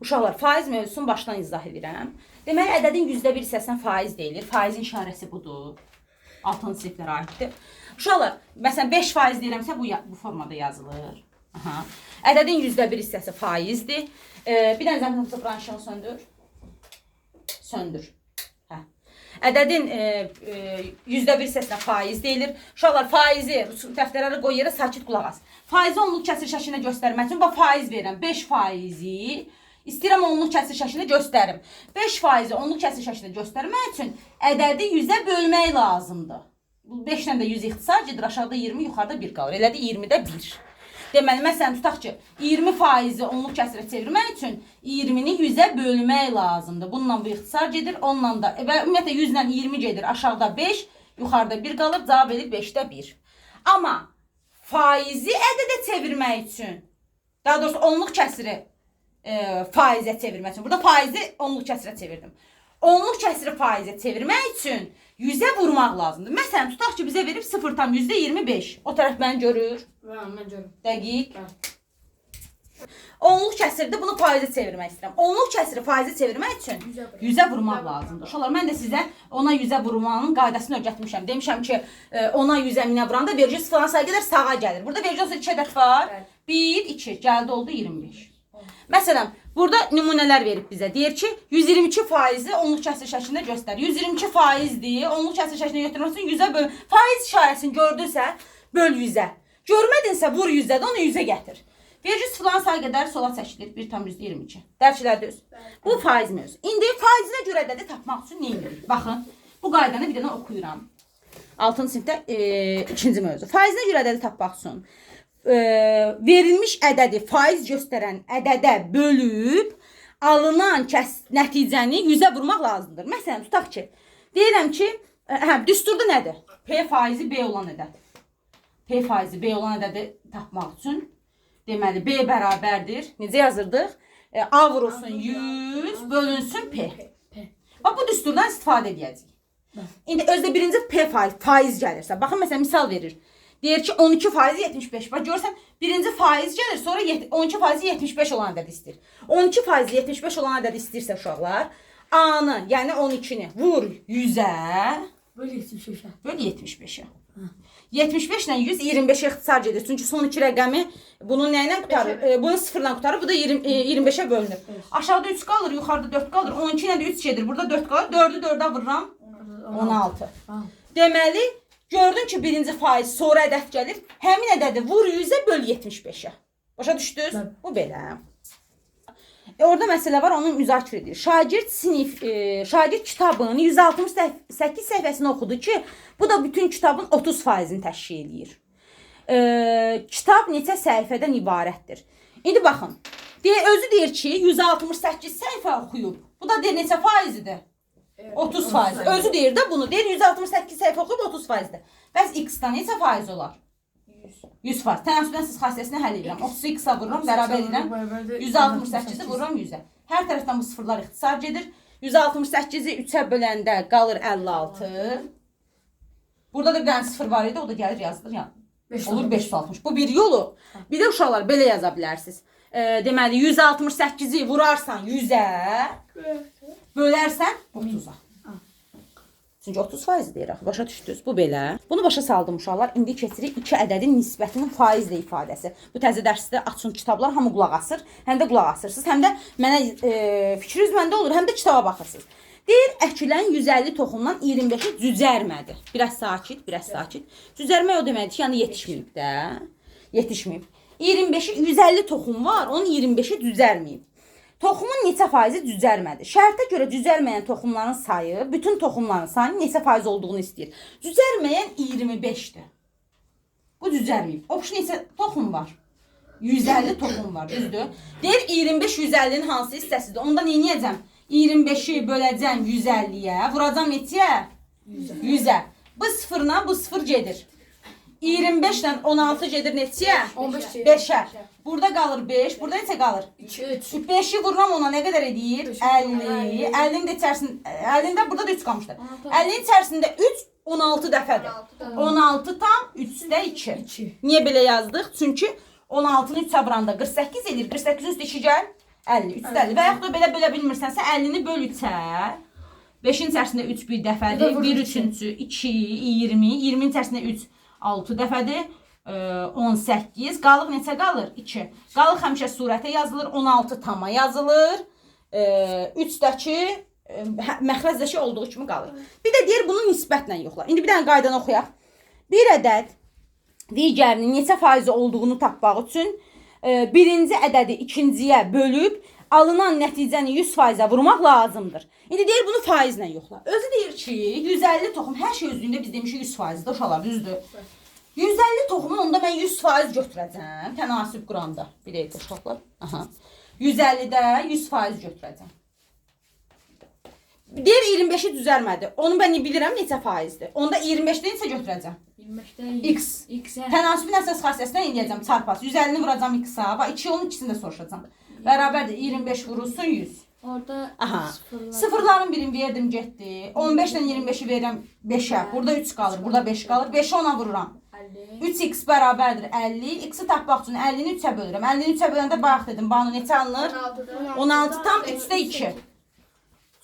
Uşaqlar, faiz mövzusunu başdan izah edirəm. Deməli, ədədin %1 hissəsinə faiz deyilir. Faizin işarəsi budur. 6-cı siniflərə aiddir. Uşaqlar, məsələn 5 faiz deyirəmsə bu bu formada yazılır. Aha. Ədədin %1 hissəsi faizdir. Ee, bir dənə zəmin sıfırlanışını söndür. Söndür. Hə. Ədədin e, e, %1 hissəsinə faiz deyilir. Uşaqlar faizi dəftərlərə qoy yerə sakit qulaq as. Faizi onluq kəsir şəklində göstərmək üçün bax faiz verirəm. 5 faizi istəyirəm onluq kəsir şəklində göstərim. 5 faizi onluq kəsir şəklində göstərmək üçün ədədi 100-ə bölmək lazımdır. Bu 5 dən də 100 ixtisar gedir, aşağıda 20, yuxarıda 1 qalır. Elədi 20-də 1. Deməli, məsələn, tutaq ki, 20 faizi onluq kəsirə çevirmək üçün 20-ni 100-ə bölmək lazımdır. Bununla bu ixtisar gedir, onunla da və ümumiyyətlə 100 ilə 20 gedir, aşağıda 5, yuxarıda 1 qalır, cavab edir 5-də 1. Amma faizi ədədə çevirmək üçün, daha doğrusu onluq kəsiri e, faizə çevirmək üçün. Burada faizi onluq kəsirə çevirdim. Onluq kəsiri faizə çevirmək üçün 100-ə vurmaq lazımdır. Məsələn, tutaq ki, bizə verib 0,25. O tərəf məni görür. Ben ben görüm. Dəqiq. Ben. Onluq kəsirdə bunu faizə çevirmək istəyirəm. Onluq kəsiri faizə çevirmək üçün 100-ə vurmaq lazımdır. Uşaqlar, mən də sizə ona 100-ə vurmanın qaydasını öyrətmişəm. Demişəm ki, e, ona 100-ə minə vuranda vergi falan sayı sağa gəlir. Burada vergi olsa 2 ədəd var. Bəli. 1, 2, gəldi oldu 25. Məsələn, burada nümunələr verib bizə. Deyir ki, 122 faizi onluq kəsir şəklində göstər. 122 faizdir. Onluq kəsir şəklində götürmək üçün 100-ə böl. Faiz işarəsini gördünsə, böl 100-ə. Görmədinsə vur 100-də, onu 100-ə gətir. Vergi falan sayı qədər sola çəkilir. 1,22. Dərk elədiniz? Bu faiz mövzusu. İndi faizinə görə ədədi tapmaq üçün nə edirik? Baxın, bu qaydanı bir dənə oxuyuram. 6-cı sinifdə e, ikinci mövzu. Faizinə görə ədədi tapmaq üçün e, verilmiş ədədi faiz göstərən ədədə bölüb alınan kəs nəticəni 100-ə vurmaq lazımdır. Məsələn, tutaq ki, deyirəm ki, e, hə, düsturda nədir? P faizi B olan ədəd. P faizi B olan ədədi tapmaq üçün deməli B bərabərdir. Necə yazırdıq? E, A vurulsun 100 bölünsün. P. Bax bu düsturdan istifadə edəcəyik. İndi özdə birinci P faiz, faiz gəlirsə, baxın məsələn misal verir. Deyir ki 12 faizi 75. Bax görsən birinci faiz gəlir, sonra yet- 12 faizi 75 olan ədəd istəyir. 12 faizi 75 olan ədəd istəyirsə uşaqlar, A-nı, yəni 12-ni vur 100-ə, Böyle hiçbir şey şey. böl 75-ə. 75 ilə 100 25-ə ixtisar gedir. Çünki son iki rəqəmi bunun nə ilə qutarır? E, bunu sıfırla qutarır. Bu da 20, e, 25-ə bölünür. Aşağıda 3 qalır, yuxarıda 4 qalır. 12 ilə də 3 gedir. Burada 4 qalır. 4-ü 4-ə vururam. 16. Ha. Deməli, gördün ki, birinci faiz sonra ədəd gəlir. Həmin ədədi vur 100-ə böl 75-ə. Başa düşdünüz? Bəli. Bu belə. E, orada məsələ var, onu müzakirə edir. Şagird sinif, e, şagird kitabın 168 səhifəsini oxudu ki, bu da bütün kitabın 30 faizini təşkil eləyir. E, kitab neçə səhifədən ibarətdir? İndi baxın. Deyə, özü deyir ki, 168 səhifə oxuyub. Bu da deyir neçə faizidir? 30 faiz. Özü deyir də bunu. Deyir 168 səhifə oxuyub 30 faizdir. Bəs x-dan neçə faiz olar? 100 faiz. Tənasübdən siz xassəsini həll edirəm. 30-u x-a vururam, bərabər edirəm. 168-i vururam 100-ə. Hər tərəfdən bu sıfırlar ixtisar gedir. 168-i 3-ə böləndə qalır 56. Burada da bir dənə sıfır var idi, o da gəlir yazılır yəni. Olur. 560. Bu bir yolu. Bir də uşaqlar belə yaza bilərsiniz. E, deməli 168-i vurarsan 100-ə, bölərsən 30-a. Çünki 30 faiz deyir axı. Başa düşdünüz? Bu belə. Bunu başa saldım uşaqlar. İndi keçirik iki ədədin nisbətinin faizlə ifadəsi. Bu təzə dərsdə açın kitablar hamı qulaq asır. Həm də qulaq asırsınız, həm də mənə e, fikriniz məndə olur, həm də kitaba baxırsınız. Deyir əkilən 150 toxumdan 25-i cücərmədi. Biraz sakit, biraz sakit. Cücərmək o deməkdir ki, yəni yetişməyib də. Yetişməyib. 25-i 150 toxum var, onun 25-i cücərməyib. Toxumun neçə faizi cücərmədi? Şərtə görə cücərməyən toxumların sayı bütün toxumların sayının neçə faiz olduğunu istəyir. Cücərməyən 25-dir. Bu cücərməyib. Oxşu neçə toxum var? 150 toxum var, düzdür? Deyir 25 150-nin hansı hissəsidir? Onda nə edəcəm? 25-i böləcəm 150-yə, vuracam neçəyə? 100-ə. Bu sıfırla bu sıfır gedir. 25 ilə 16 gedir neçəyə? 15 gedir. 5-ə. Burada qalır 5, burada neçə qalır? 2 3. 5'i vururam ona ne kadar edir? Beş. 50. 50'nin de içerisinde 50'inde burada da 3 kalmıştı. 50'nin içerisinde 3 16 dəfədir. 16 tam 3'də 2. 2. Niyə belə yazdıq? Çünki 16-nı 3 vuranda 48 edir. 48 üstə 2 gəl. 50, 3 50 və yaxud da belə belə bilmirsənsə 50-ni böl 3-ə. 5-in içərisində 3 bir dəfədir. Bir də vur 1 üçü. üçüncü 2, 20, 20-in içərisində 3 6 dəfədir. Ə, 18 qalıq neçə qalır? 2. Qalıq həmişə surətə yazılır, 16 tama yazılır. Ə, 3-dəki ə, hə- məxrəzdəki olduğu kimi qalır. Bir də deyir bunu nisbətlə yoxla. İndi bir dənə qaydanı oxuyaq. Bir ədəd digərinin neçə faizi olduğunu tapmaq üçün e, birinci ədədi ikinciyə bölüb alınan nəticəni 100%-ə vurmaq lazımdır. İndi deyir bunu faizlə yoxla. Özü deyir ki, 150 toxum hər şey özlüyündə biz demişik 100%-dir uşaqlar, düzdür? 150 toxumun onda mən 100% götürəcəm, tənasib quranda. Bir dəqiqə uşaqlar. Aha. 150-də 100% götürəcəm. Deyir 25-i düzəlmədi. Onu mən bilirəm neçə faizdir. Onda 25-də neçə götürəcəm? 25'te X. X'e. Tənasibin əsas xassəsindən eləyəcəm çarpası. 150-ni vuracam x-a. Bax 2 onun ikisini də soruşacam. Bərabərdir 25 vurulsun 100. Orada Aha. sıfırlar. Sıfırların birini verdim getdi. 15 ilə 25-i verirəm 5-ə. Burada 3 qalır, burada 5 qalır. 5-i ona vururam. 50. 3x bərabərdir 50. X-i tapmaq üçün 50-ni 3-ə bölürəm. 50-ni 3-ə böləndə bayaq dedim, banu neçə alınır? 16 tam 3-də 2.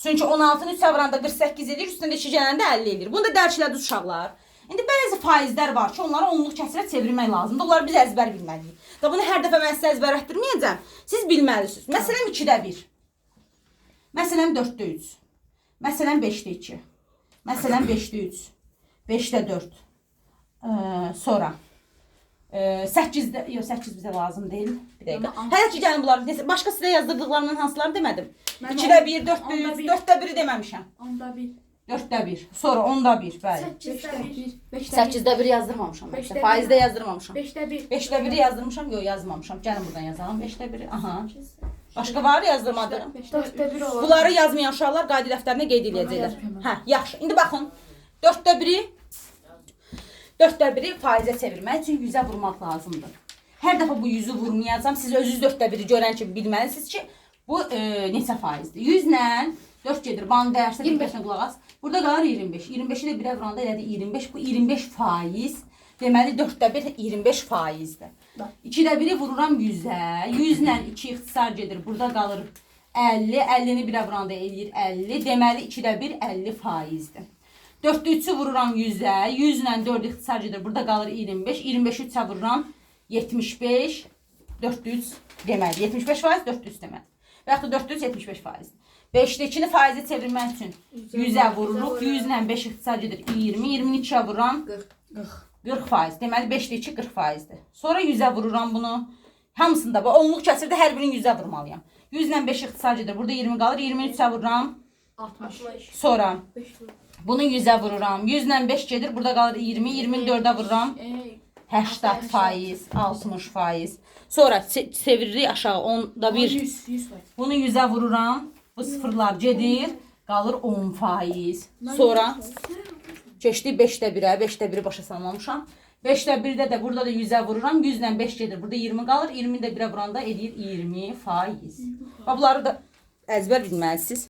Çünki 16-nı 3-ə vuranda 48 edir, üstündə 2 gələndə 50 edir. Bunu da dərk elədi uşaqlar. İndi bəzi faizlər var ki, onları onluq kəsirə çevirmək lazımdır. Onları biz əzbər bilməliyik. Da bunu hər dəfə mən sizə əzbərlətdirməyəcəm. Siz bilməlisiniz. Məsələn 2-də 1. Məsələn 4-də 3. Məsələn 5-də 2. Məsələn 5-də 3. 5-də 4. Ee, sonra. Ee, 8-də yox 8 bizə lazım deyil. Bir dəqiqə. Hələ ki gəlin bunları. Neyse, başqa sizə yazdırdıqlarımdan hansılarını demədim. 2-də 1, 4-də 3, 4-də 1-i deməmişəm. Onda 1. Dörtte bir. Sonra onda bir. Bəli. Beşdə bir. Bir. 8-də 1 yazdırmamışam. mən. Beşdə bir. Faizdə yazdırmamışam. Beşdə bir. 5 1 yazdırmışam, yox yazmamışam. Gəlin buradan yazalım. 5-də 1. Aha. Başqa var yazdırmadığım? Dörtdə bir olar. Bunları yazmayan uşaqlar qayda dəftərinə qeyd eləyəcəklər. Hə, yaxşı. İndi baxın. 4-də 1-i 4-də 1-i faizə çevirmək üçün 100-ə vurmaq lazımdır. Hər dəfə bu 100-ü vurmayacam. Siz özünüz 4-də 1-i görən kimi bilməlisiniz ki, bu e, neçə faizdir. 100 ilə 4 gedir. Bana dəyərsə 25-nə qulaq as. Burada qalır 25. 25-i də 1-ə vuranda elədi 25. Bu 25 faiz. Deməli 4-də 1 25 faizdir. 2-də 1-i vururam 100-ə. 100 ilə 2 ixtisar gedir. Burada qalır 50. 50-ni 1-ə vuranda eləyir 50. Deməli 2-də 1 50 faizdir. 4-də 3-ü vururam 100-ə. 100 ilə 4 ixtisar gedir. Burada qalır 25. 25-i 3-ə vururam 75. 4-də 3 deməli 75 faiz 4-də 3 deməli. Və yaxud da 4-də 3 75 faiz. 5-də 2-ni faizə çevirmək üçün 100-ə vururuq. 100 ilə 5 ixtisar gedir 20. 20-ni 2-ə vururam 40 faiz. Deməli 5-də 2 40 faizdir. Sonra 100-ə vururam bunu. Hamısında bu onluq kəsirdə hər birini 100-ə vurmalıyam. 100 ilə 5 ixtisar gedir. Burada 20 qalır. 20-ni 3-ə vururam. 60. Sonra 5 bunu 100-ə vururam. 100 ilə 5 gedir. Burada qalır 20. 20-ni 4-ə vururam. Ey. 80 faiz, 60 faiz. Sonra çe- çeviririk aşağı 10'da 1. 100. 100 var. Bunu 100'ə vururam. Bu sıfırlar gedir. Qalır 10 faiz. Sonra keçdi 5-də 1-ə. 5-də 1-i başa salmamışam. 5-də 1-də də burada da 100-ə vururam. 100 ilə 5 gedir. Burada 20 qalır. 20-ni də 1-ə vuranda edir 20 faiz. Bunları da əzbər bilməlisiniz.